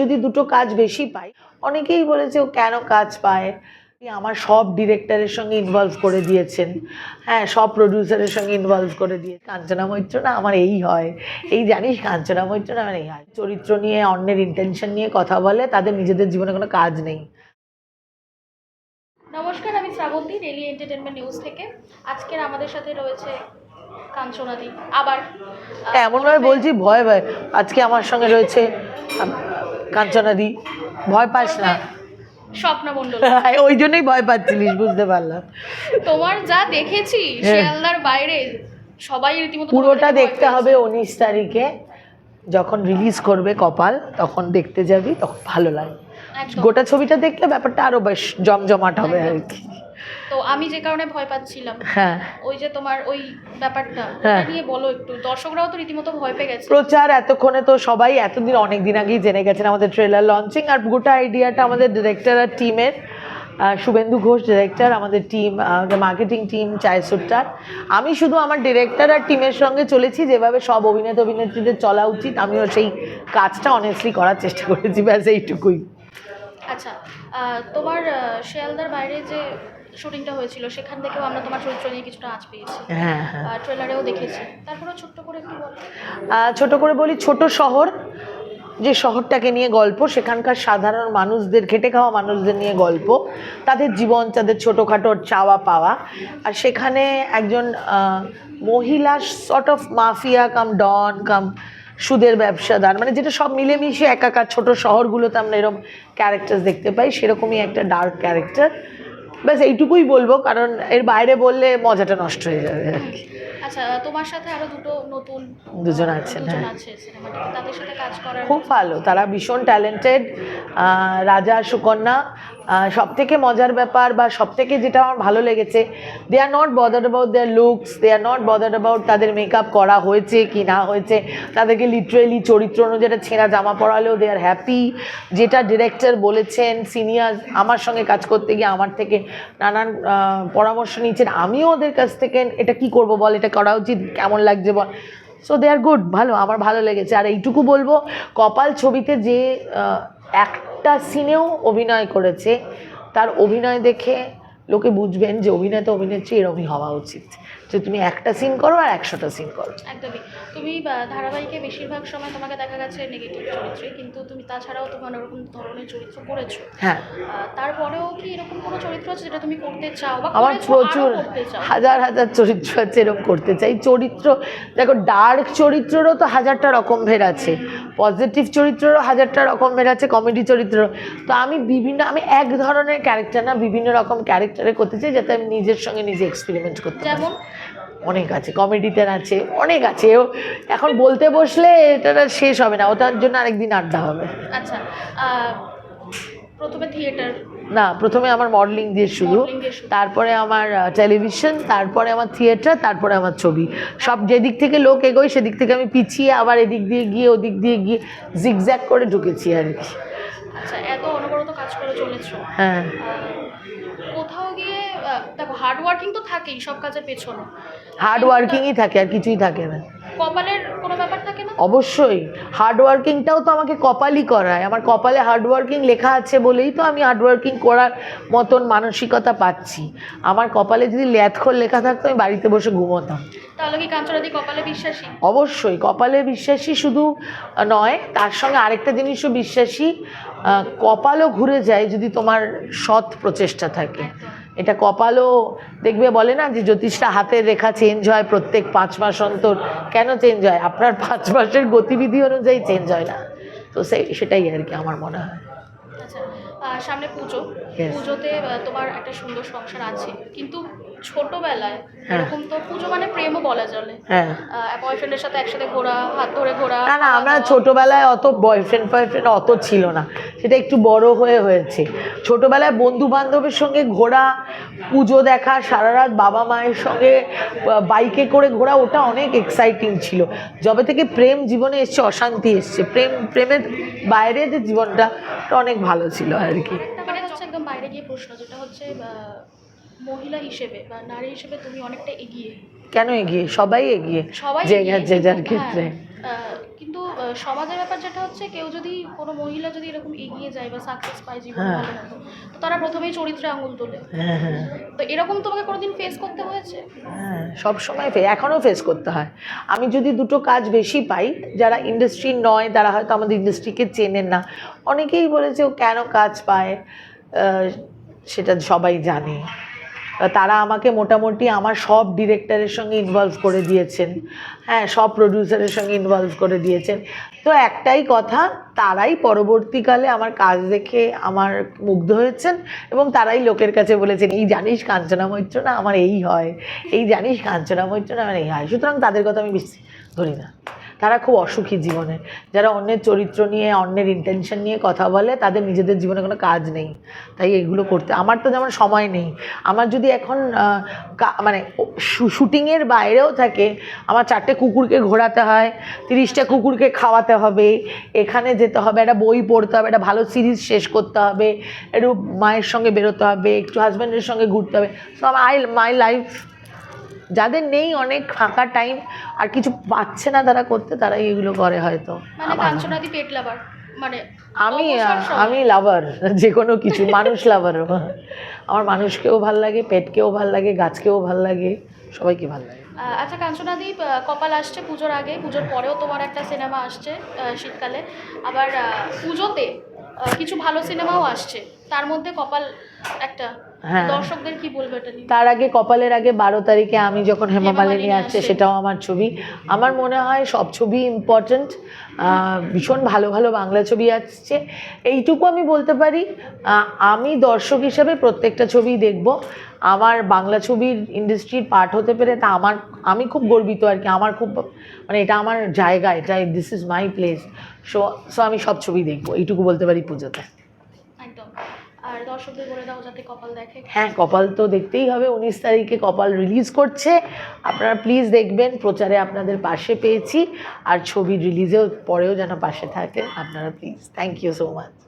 যদি দুটো কাজ বেশি পাই অনেকেই বলেছে ও কেন কাজ পায়? আমার সব ডিরেক্টরের সঙ্গে ইনভলভ করে দিয়েছেন। হ্যাঁ সব প্রডিউসারের সঙ্গে ইনভলভ করে দিয়ে। কাঞ্চনা মৈত্র না আমার এই হয়। এই জানিস কাঞ্চনা মৈত্র না আমার এই হয়। চরিত্র নিয়ে অন্যের ইন্টেনশন নিয়ে কথা বলে তাদের নিজেদের জীবনে কোনো কাজ নেই। নমস্কার আমি শ্রাবন্তী ডেলি এন্টারটেনমেন্ট নিউজ থেকে। আজকের আমাদের সাথে রয়েছে কাঞ্চনাদি আবার এমনভাবে বলছি ভয় ভয়। আজকে আমার সঙ্গে রয়েছে কাঞ্চনাদি ভয় পাস না। স্বপ্না মণ্ডল ওই জন্যই ভয় পাচ্ছিলিস বুঝতে পারলাম। তোমার যা দেখেছি হ্যাঁ। শিয়ালদার বাইরে সবাই রীতিমতো পুরোটা দেখতে হবে উনিশ তারিখে। যখন রিলিজ করবে কপাল তখন দেখতে যাবি তখন ভালো লাগে। গোটা ছবিটা দেখলে ব্যাপারটা আরও বেশ জমজমাট হবে আর কি। তো আমি যে কারণে ভয় পাচ্ছিলাম। হ্যাঁ। ওই যে তোমার ওই ব্যাপারটা হ্যাঁ। ওটা নিয়ে বলো একটু। দর্শকরাও তো রীতিমতো ভয় পেয়ে গেছে। প্রচার এতক্ষণে তো সবাই এতদিন অনেক দিন আগেই জেনে গেছেন আমাদের ট্রেলার লঞ্চিং আর গোটা আইডিয়াটা আমাদের ডিরেক্টর আর টিমের শুভেন্দু ঘোষ ডিরেক্টর আমাদের টিম মার্কেটিং টিম চায়সুট্টার আমি শুধু আমার ডিরেক্টর আর টিমের সঙ্গে চলেছি যেভাবে সব অভিনেতা অভিনেত্রীদের চলা উচিত আমিও সেই কাজটা অনেস্টলি করার চেষ্টা করেছি ব্যাস এইটুকুই। আচ্ছা তোমার শিয়ালদার বাইরে যে শুটিংটা হয়েছিল সেখান থেকেও আমরা তোমার চরিত্র নিয়ে কিছুটা আঁচ পেয়েছি। হ্যাঁ হ্যাঁ। ট্রেলারেও দেখেছি। তারপরে ছোট্ট করে একটু বলো। ছোট করে বলি ছোট শহর যে শহরটাকে নিয়ে গল্প সেখানকার সাধারণ মানুষদের খেটে খাওয়া মানুষদের নিয়ে গল্প তাদের জীবন তাদের ছোটোখাটো চাওয়া পাওয়া। আর সেখানে একজন মহিলা sort of mafia cum don cum সুদের ব্যবসাদার মানে যেটা সব মিলেমিশে একাকার ছোট শহরগুলোতে আমরা এরকম ক্যারেক্টার দেখতে পাই সেরকমই একটা ডার্ক ক্যারেক্টার ব্যাস এইটুকুই বলব কারণ এর বাইরে বললে মজাটা নষ্ট হয়ে যাবে আর কি। আচ্ছা তোমার সাথে আরও দুটো নতুন দুজন আছেন হ্যাঁ। তাদের সাথে কাজ করার খুব ভালো তারা ভীষণ ট্যালেন্টেড রাজা সুকন্যা সব থেকে মজার ব্যাপার বা সব থেকে যেটা আমার ভালো লেগেছে they are not bothered about their looks they are not bothered about তাদের মেকআপ করা হয়েছে কি না হয়েছে, তাদেরকে লিটারেলি চরিত্র অনুযায়ী ছেঁড়া জামা পরালেও দে আর হ্যাপি যেটা ডিরেক্টর বলেছেন সিনিয়র আমার সঙ্গে কাজ করতে গিয়ে আমার থেকে নানান পরামর্শ নিয়েছেন, আমিও ওদের কাছ থেকে এটা কি করব বল, এটা করা উচিত, কেমন লাগছে বল। সো দে আর গুড ভালো, আমার ভালো লেগেছে। আর এইটুকু বলব, কপাল ছবিতে যে একটা সিনেও অভিনয় করেছে। তার অভিনয় দেখে লোকে বুঝবেন যে অভিনেতা অভিনেত্রী এরমই হওয়া উচিত। যে তুমি একটা সিন করো আর একশোটা সিন করো। একদমই। তুমি ধারাবাহিকে বেশিরভাগ সময় তোমাকে দেখা গেছে নেগেটিভ চরিত্রে কিন্তু তুমি তাছাড়াও তোমার ওরকম ধরনের চরিত্র করেছ। হ্যাঁ। তারপরেও কি এরকম কোনো চরিত্র আছে যেটা তুমি করতে চাও বা আমার প্রচুর হাজার হাজার চরিত্র আছে এরকম করতে চাই। চরিত্র দেখো ডার্ক চরিত্রেরও তো হাজারটা রকম ভের আছে। পজিটিভ চরিত্রেরও হাজারটা রকম ভের আছে কমেডি চরিত্র তো আমি বিভিন্ন আমি এক ধরনের ক্যারেক্টার না বিভিন্ন রকম ক্যারেক্টারে করতে চাই যাতে আমি নিজের সঙ্গে নিজে এক্সপেরিমেন্ট করতে যেমন? অনেক আছে কমেডিতে আছে অনেক আছে। ও এখন বলতে বসলে এটা শেষ হবে না ওটার জন্য আরেকদিন আড্ডা হবে। আচ্ছা প্রথমে থিয়েটার না প্রথমে আমার মডেলিং দিয়ে শুরু। তারপরে আমার টেলিভিশন তারপরে আমার থিয়েটার তারপরে আমার ছবি। সব যেদিক থেকে লোক এগোয় সেদিক থেকে আমি পিছিয়ে আবার এদিক দিয়ে গিয়ে ওদিক দিয়ে গিয়ে জিগজ্যাগ করে ঢুকেছি আর কি। আচ্ছা এত অনবরত কাজ করে চলেছো। হ্যাঁ। দেখো হার্ড ওয়ার্কিং তো থাকেই সব কাজের পেছনে। হার্ড ওয়ার্কিংই থাকে আর কিছুই থাকে না। কপালের কোনো ব্যাপার থাকে না? অবশ্যই। হার্ড ওয়ার্কিংটাও তো আমাকে কপালই করায়। আমার কপালে হার্ড ওয়ার্কিং লেখা আছে বলেই তো আমি হার্ড ওয়ার্কিং করার মতন মানসিকতা পাচ্ছি। আমার কপালে যদি ল্যাথখোল লেখা থাকতো আমি বাড়িতে বসে ঘুমোতাম। তাহলে কি কাঞ্চনাদি কপালে বিশ্বাসী? অবশ্যই কপালে বিশ্বাসী শুধু নয় তার সঙ্গে আরেকটা জিনিসও বিশ্বাসী। কপালও ঘুরে যায় যদি তোমার সৎ প্রচেষ্টা থাকে। এটা কপালও দেখবে বলে না যে জ্যোতিষটা হাতের রেখা চেঞ্জ হয় প্রত্যেক পাঁচ মাস অন্তর। কেন চেঞ্জ হয়? আপনার পাঁচ মাসের গতিবিধি অনুযায়ী চেঞ্জ হয় না। তো সেই সেটাই আর কি আমার মনে হয়। আচ্ছা সামনে পুজো. পুজোতে তোমার একটা সুন্দর সংসার আছে। কিন্তু ছোটবেলায় হ্যাঁ। এরকম তো পুজো মানে প্রেমও বলা চলে। হ্যাঁ। বয়ফ্রেন্ডের সাথে একসাথে ঘোরা হাত ধরে ঘোরা। না না আমরা ছোটবেলায় অত বয়ফ্রেন্ড ফয়ফ্রেন্ড অত ছিল না। সেটা একটু বড় হয়ে হয়েছে। ছোটোবেলায় বন্ধু বান্ধবের সঙ্গে ঘোরা পুজো দেখা সারা রাত বাবা মায়ের সঙ্গে বাইকে করে ঘোরা ওটা অনেক এক্সাইটিং ছিল। যবে থেকে প্রেম জীবনে এসছে অশান্তি এসছে। প্রেম প্রেমের বাইরে যে জীবনটা ওটা অনেক ভালো ছিল আর কি। মানে হচ্ছে একদম বাইরে গিয়ে প্রশ্ন যেটা হচ্ছে মহিলা হিসেবে বা নারী হিসেবে তুমি অনেকটা এগিয়ে। কেন এগিয়ে? সবাই এগিয়ে সবাই যে যার ক্ষেত্রে। হ্যাঁ, কিন্তু সমাজের ব্যাপার যেটা হচ্ছে কেউ যদি কোনো মহিলা যদি এরকম এগিয়ে যায় বা সাকসেস পায় জীবনে হ্যাঁ। ভালো মতো তো তারা প্রথমেই চরিত্রে আঙুল তোলে। হ্যাঁ হ্যাঁ। তো এরকম তোমাকে কোনোদিন ফেস করতে হয়েছে? হ্যাঁ সব সময় এখনও ফেস করতে হয়। আমি যদি দুটো কাজ বেশি পাই যারা ইন্ডাস্ট্রি নয় তারা হয়তো আমাদের ইন্ডাস্ট্রিকে চেনেন না। অনেকেই বলেছে ও কেন কাজ পায়? সেটা সবাই জানে। তারা আমাকে মোটামুটি আমার সব ডিরেক্টরের সঙ্গে ইনভলভ করে দিয়েছেন। হ্যাঁ সব প্রডিউসারের সঙ্গে ইনভলভ করে দিয়েছেন। তো একটাই কথা, তারাই পরবর্তীকালে আমার কাজ দেখে আমার মুগ্ধ হয়েছেন এবং তারাই লোকের কাছে বলেছেন, এই জানিস কাঞ্চনা মৈত্র না আমার এই হয়। এই জানিস কাঞ্চনা মৈত্র না আমার এই হয়। সুতরাং তাদের কথা আমি বেশি ধরি না। তারা খুব অসুখী জীবনে। যারা অন্যের চরিত্র নিয়ে, অন্যের ইন্টেনশন নিয়ে কথা বলে, তাদের নিজেদের জীবনে কোনো কাজ নেই। তাই এগুলো করতে, আমার তো যেমন সময় নেই। আমার যদি এখন মানে শুটিংয়ের বাইরেও থাকে, আমার চারটে কুকুরকে ঘোরাতে হয়, তিরিশটা কুকুরকে খাওয়াতে হবে, এখানে যেতে হবে, একটা বই পড়তে হবে, একটা ভালো সিরিজ শেষ করতে হবে, একটু মায়ের সঙ্গে বেরোতে হবে, একটু হাজব্যান্ডের সঙ্গে ঘুরতে হবে। সো আই মাই লাইফ যাদের নেই অনেক ফাঁকা টাইম আর কিছু পাচ্ছে না তারা করতে তারাই এগুলো করে হয়তো। মানে লাভার মানে আমি আমি লাভার যে কোনো কিছু মানুষ লাভারও আমার মানুষকেও ভালো লাগে পেটকেও ভালো লাগে গাছকেও ভালো লাগে সবাইকে ভালো লাগে। আচ্ছা কাঞ্চনাদীপ আহ, কপাল আসছে পুজোর আগে পুজোর পরেও তোমার একটা সিনেমা আসছে শীতকালে। আবার পুজোতে কিছু ভালো সিনেমাও আসছে তার মধ্যে কপাল একটা হ্যাঁ। দর্শকদের কি বলব এটা তার আগে কপালের আগে বারো তারিখে আমি যখন হেমামালিনী আসছে সেটাও আমার ছবি। আমার মনে হয় সব ছবি ইম্পর্ট্যান্ট ভীষণ ভালো ভালো বাংলা ছবি আসছে। এইটুকু আমি বলতে পারি আমি দর্শক হিসেবে প্রত্যেকটা ছবি দেখব। আমার বাংলা ছবির ইন্ডাস্ট্রির পার্ট হতে পেরে তা আমার আমি খুব গর্বিত আর কি। আমার খুব মানে এটা আমার জায়গা এটা this is my place so so আমি সব ছবি দেখব। এইটুকু বলতে পারি পুজোতে। দাও যাতে কপাল দেখে। হ্যাঁ কপাল তো দেখতেই হবে। উনিশ তারিখে কপাল রিলিজ করছে। আপনারা প্লিজ দেখবেন, প্রচারে আপনাদের পাশে পেয়েছি। আর ছবি রিলিজেও পরেও যেন পাশে থাকে, আপনারা please thank you so much